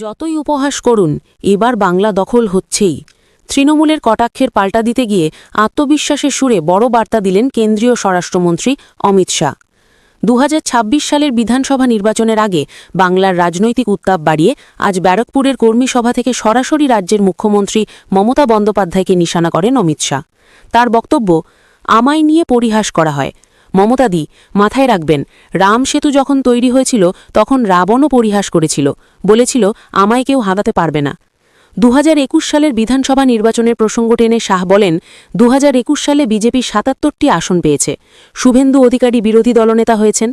যতই উপহাস করুন, এবার বাংলা দখল হচ্ছেই। তৃণমূলের কটাক্ষের পাল্টা দিতে গিয়ে আত্মবিশ্বাসের সুরে বড় বার্তা দিলেন কেন্দ্রীয় স্বরাষ্ট্রমন্ত্রী অমিত শাহ। দু হাজার ছাব্বিশ সালের বিধানসভা নির্বাচনের আগে বাংলার রাজনৈতিক উত্তাপ বাড়িয়ে আজ ব্যারাকপুরের কর্মী সভা থেকে সরাসরি রাজ্যের মুখ্যমন্ত্রী মমতা বন্দ্যোপাধ্যায়কে নিশানা করেন অমিত শাহ। তার বক্তব্য, আমায় নিয়ে পরিহাস করা হয়। মমতাদি, মাথায় রাখবেন, রাম সেতু যখন তৈরি হয়েছিল, তখন রাবণও পরিহাস করেছিল। বলেছিল, আমায় কেউ হাঁদাতে পারবে না। দু হাজার একুশ সালের বিধানসভা নির্বাচনের প্রসঙ্গ টেনে শাহ বলেন দু হাজার একুশ সালে বিজেপি সাতাত্তরটি আসন পেয়েছে। শুভেন্দু অধিকারী বিরোধী দলনেতা হয়েছেন।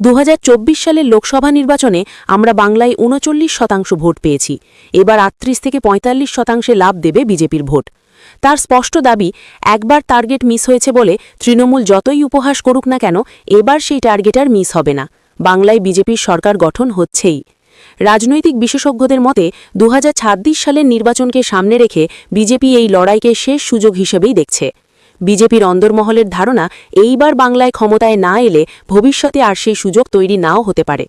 দু হাজার চব্বিশ সালের লোকসভা নির্বাচনে আমরা বাংলায় উনচল্লিশ শতাংশ ভোট পেয়েছি। এবার আটত্রিশ থেকে পঁয়তাল্লিশ শতাংশে লাভ দেবে বিজেপির ভোট। তার স্পষ্ট দাবি, একবার টার্গেট মিস হয়েছে বলে তৃণমূল যতই উপহাস করুক না কেন, এবার সেই টার্গেট আর মিস হবে না। বাংলায় বিজেপির সরকার গঠন হচ্ছেই। রাজনৈতিক বিশেষজ্ঞদের মতে, দুহাজার ছাব্বিশ সালের নির্বাচনকে সামনে রেখে বিজেপি এই লড়াইকে শেষ সুযোগ হিসেবেই দেখছে। বিজেপির অন্দরমহলের ধারণা, এইবার বাংলায় ক্ষমতায় না এলে ভবিষ্যতে আর সেই সুযোগ তৈরি নাও হতে পারে।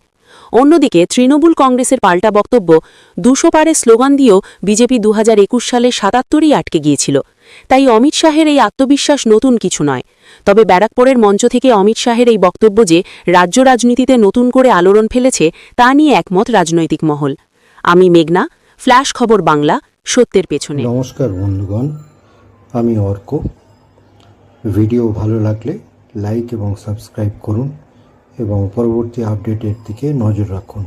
অন্যদিকে তৃণমূল কংগ্রেসের পাল্টা বক্তব্য, দুশো পারে স্লোগান দিয়েও বিজেপি দু হাজার একুশ সালে সাতাত্তরই আটকে গিয়েছিল। তাই অমিত শাহের এই আত্মবিশ্বাস নতুন কিছু নয়। তবে ব্যারাকপুরের মঞ্চ থেকে অমিত শাহের এই বক্তব্য যে রাজ্য রাজনীতিতে নতুন করে আলোড়ন ফেলেছে, তা নিয়ে একমত রাজনৈতিক মহল। আমি মেঘনা, ফ্ল্যাশ খবর বাংলা, সত্যের পেছনে। নমস্কার বন্ধুগণ, আমি অর্ক। ভিডিও ভালো লাগলে লাইক এবং সাবস্ক্রাইব করুন। এবং পরবর্তী আপডেটের দিকে নজর রাখুন।